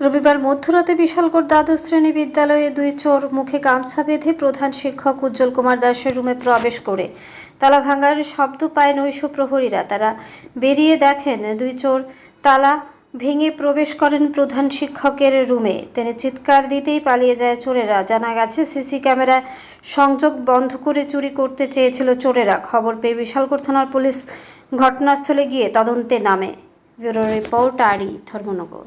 রবিবার মধ্যরাতে বিশালগড় দ্বাদশ শ্রেণি বিদ্যালয়ে দুই চোর মুখে গামছা বেঁধে প্রধান শিক্ষক উজ্জ্বল কুমার দাসের রুমে প্রবেশ করে। তালা ভাঙার শব্দ পায় নৈশ প্রহরীরা। তারা বেরিয়ে দেখেন দুই চোর তালা ভেঙে প্রবেশ করেন প্রধান শিক্ষকের রুমে। তিনি চিৎকার দিতেই পালিয়ে যায় চোরেরা। জানা গেছে, সিসি ক্যামেরায় সংযোগ বন্ধ করে চুরি করতে চেয়েছিল চোরেরা। খবর পেয়ে বিশালগড় থানার পুলিশ ঘটনাস্থলে গিয়ে তদন্তে নামে। ব্যুরো রিপোর্ট আরই ধর্মনগর।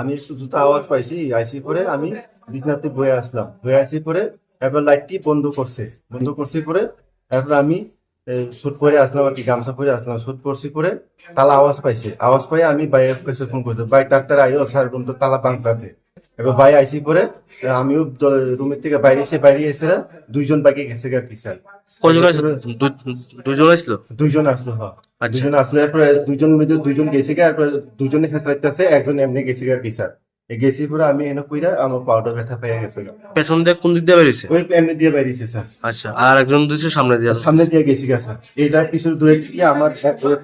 আমি জুতা আওয়াজ পাইছি, আইসি পরে আমি বিছনাতে বয়ে আসলাম। বয়ে আসি পরে এবার লাইটটি বন্ধ করছে। বন্ধ করছি পরে এবার আমি সুট পরে আসলাম আর কি, গামছা পরে আসলাম। সুট পরছি পরে তালা আওয়াজ পাইছে। আওয়াজ পাই আমি বাইরের কাছে ফোন করছি বাইক ডাক্তার তার আইও, স্যার তো তালা ভাঙতাছে। এবার ভাই আইসি পরে আমিও রুমের থেকে বাইরে এসে বাইরে এসে দুইজন বাইকে গেছে আর কি স্যার কজন আসলো? দু- দুজন আসলো? দুইজন আসলো হ্যাঁ। আচ্ছা। দুইজন আসলো এরপরে দুইজন মধ্যে দুইজন গেছে গা এরপরে দুজনে খেসরাইতেছে একজন এমনি গেছে গা কি স্যার এই গেছি পরে আমি এনে কইরা আমার পাউডার ব্যথা পেয়ে গেছে গা। পেছন দিয়ে কোন দিক দিয়ে বেরিয়েছে? ওই এমনি দিয়ে বেরিয়েছে স্যার। আচ্ছা আর একজন দিয়েছে সামনে দিয়ে। সামনে দিয়ে গেছি গা স্যার। এইটার পিছনে দূরে আমার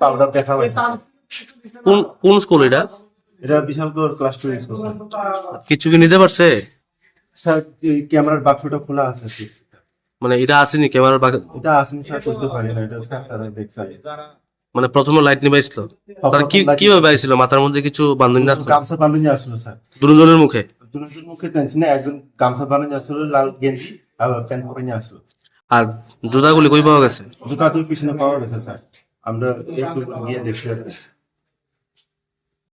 পাউডার ব্যথা হয়েছে। কোন কোন স্কুল এটা? এটা বিশাল করে ক্লাস টু কিছু কি নিতে পারছে? ক্যামেরার বাক্সটা খোলা আছে মানে এটা আসেনি ক্যামেরার বাকি এটা আসেনি স্যার করতে পারি না এটা ডাক্তার দেখছে। মানে প্রথমে লাইট তার কি কীভাবে মাথার মধ্যে কিছু বান্ধবী আসলো? গামছা বান্ধবী আসলো স্যার। দুজনের মুখে? দুজনের মুখে জানছি না একজন গামছা বান্ধবী আসলো লাল গেঞ্জি আর প্যান্ট পরে নিয়ে আসলো। আর জুতাগুলি কই পাওয়া গেছে? জুতা তো পিছনে পাওয়া গেছে স্যার। আমরা একটু গিয়ে কি।